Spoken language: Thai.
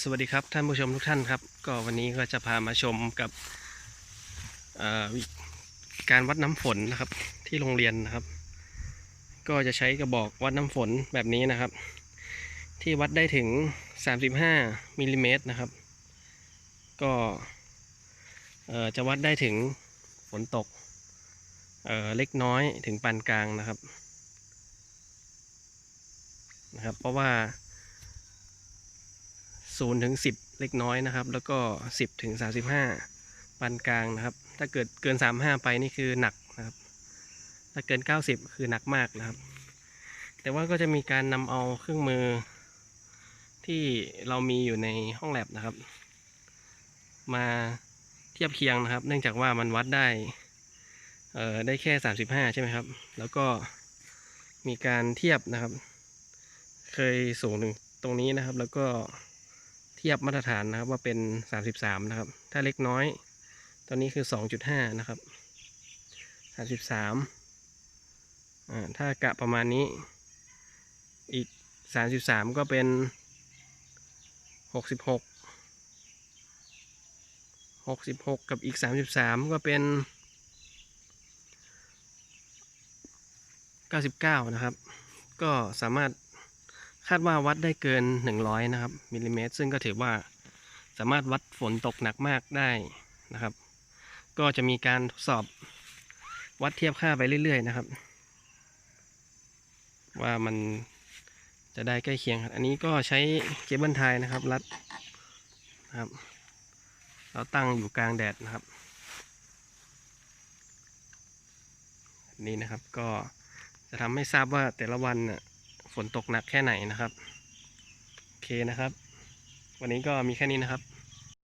สวัสดีครับท่านผู้ชมทุกท่านครับ ก็วันนี้ก็จะพามาชมกับการวัดน้ำฝนนะครับ ที่โรงเรียนนะครับ ก็จะใช้กระบอกวัดน้ำฝนแบบนี้นะครับ ที่วัดได้ถึง 35มิลลิเมตรนะครับ ก็จะวัดได้ถึงฝนตกเเล็กน้อยถึงปานกลางนะครับนะครับ เพราะว่า 0ถึง10 เล็กน้อยนะครับ แล้วก็ 10ถึง35ปานกลางนะครับ ถ้าเกิดเกิน 35 ไปนี่คือหนักนะครับ ถ้าเกิน 90 คือหนักมากนะครับ แต่ว่าก็จะมีการนำเอาเครื่องมือที่เรามีอยู่ในห้องแลบนะครับ มาเทียบเคียงนะครับ เนื่องจากว่ามันวัดได้เอ่อได้แค่ 35 ใช่ไหมครับ แล้วก็มีการเทียบนะครับ เคยสูงถึงตรงนี้นะครับ แล้วก็ เทียบมาตรฐานนะครับว่าเป็น 33 นะครับ ถ้าเล็กน้อย ตอนนี้คือ 2.5 นะครับ 33อ่าถ้ากะประมาณนี้ อีก 33 ก็เป็น 66 66 กับอีก 33 ก็เป็น 99 นะครับ ก็สามารถ คาดว่าวัดได้เกิน 100 นะครับมิลลิเมตร ซึ่งก็ถือว่าสามารถวัดฝนตกหนักมากได้นะครับ ก็จะมีการทดสอบวัดเทียบค่าไปเรื่อยๆนะครับ ว่ามันจะได้ใกล้เคียงครับอันนี้ก็ใช้เคเบิลไทยนะครับ รัดนะครับ เราตั้งอยู่กลางแดดนะครับ นี่นะครับก็จะทำให้ทราบว่าแต่ละวันน่ะ นตกหนักแค่ไหนนะครับ โอเคนะครับ วันนี้ก็มีแค่นี้นะครับ